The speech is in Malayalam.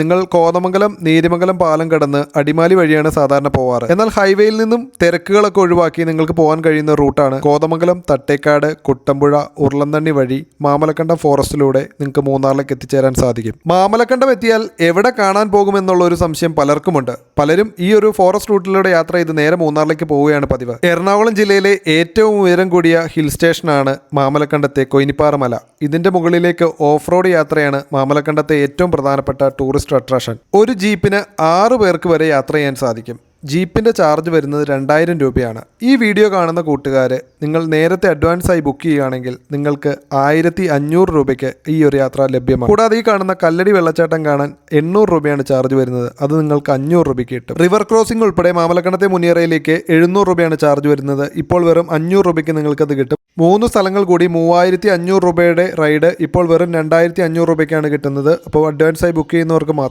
നിങ്ങൾ കോതമംഗലം നീരിമംഗലം പാലം കടന്ന് അടിമാലി വഴിയാണ് സാധാരണ പോവാറ്. എന്നാൽ ഹൈവേയിൽ നിന്നും തിരക്കുകളൊക്കെ ഒഴിവാക്കി നിങ്ങൾക്ക് പോകാൻ കഴിയുന്ന റൂട്ടാണ് കോതമംഗലം തട്ടേക്കാട് കുട്ടമ്പുഴ ഉരുളന്തണ്ണി വഴി മാമലക്കണ്ടം ഫോറസ്റ്റിലൂടെ നിങ്ങൾക്ക് മൂന്നാറിലേക്ക് എത്തിച്ചേരാൻ സാധിക്കും. മാമലക്കണ്ടം എത്തിയാൽ എവിടെ കാണാൻ പോകുമെന്നുള്ള ഒരു സംശയം പലർക്കുമുണ്ട്. പലരും ഈ ഒരു ഫോറസ്റ്റ് റൂട്ടിലൂടെ യാത്ര ചെയ്ത് നേരെ മൂന്നാറിലേക്ക് പോവുകയാണ് പതിവ്. എറണാകുളം ജില്ലയിലെ ഏറ്റവും ഉയരം കൂടിയ ഹിൽ സ്റ്റേഷനാണ് മാമലക്കണ്ടത്തെ കൊയിനിപ്പാറ മല ഇതിന്റെ മുകളിലേക്ക് ഓഫ് റോഡ് യാത്രയാണ് മാമലക്കണ്ടത്തെ ഏറ്റവും പ്രധാനപ്പെട്ട ടൂറിസ്റ്റ് അട്രാക്ഷൻ ഒരു ജീപ്പിന് ആറു പേർക്ക് വരെ യാത്ര ചെയ്യാൻ സാധിക്കും. ജീപ്പിന്റെ ചാർജ് വരുന്നത് രണ്ടായിരം രൂപയാണ്. ഈ വീഡിയോ കാണുന്ന കൂട്ടുകാർ നിങ്ങൾ നേരത്തെ അഡ്വാൻസ് ആയി ബുക്ക് ചെയ്യുകയാണെങ്കിൽ നിങ്ങൾക്ക് ആയിരത്തി അഞ്ഞൂറ് രൂപയ്ക്ക് ഈ ഒരു യാത്ര ലഭ്യമാണ്. കൂടാതെ ഈ കാണുന്ന കല്ലടി വെള്ളച്ചാട്ടം കാണാൻ എണ്ണൂറ് രൂപയാണ് ചാർജ് വരുന്നത്. അത് നിങ്ങൾക്ക് അഞ്ഞൂറ് രൂപയ്ക്ക് കിട്ടും. റിവർ ക്രോസിംഗ് ഉൾപ്പെടെ മാമലക്കണത്തെ മുനിയറയിലേക്ക് എഴുന്നൂറ് രൂപയാണ് ചാർജ് വരുന്നത്. ഇപ്പോൾ വെറും അഞ്ഞൂറ് രൂപയ്ക്ക് നിങ്ങൾക്കത് കിട്ടും. മൂന്ന് സ്ഥലങ്ങൾ കൂടി മൂവായിരത്തി അഞ്ഞൂറ് രൂപയുടെ റൈഡ് ഇപ്പോൾ വെറും രണ്ടായിരത്തി അഞ്ഞൂറ് രൂപയ്ക്കാണ് കിട്ടുന്നത്. അപ്പോൾ അഡ്വാൻസായി ബുക്ക് ചെയ്യുന്നവർക്ക് മാത്രം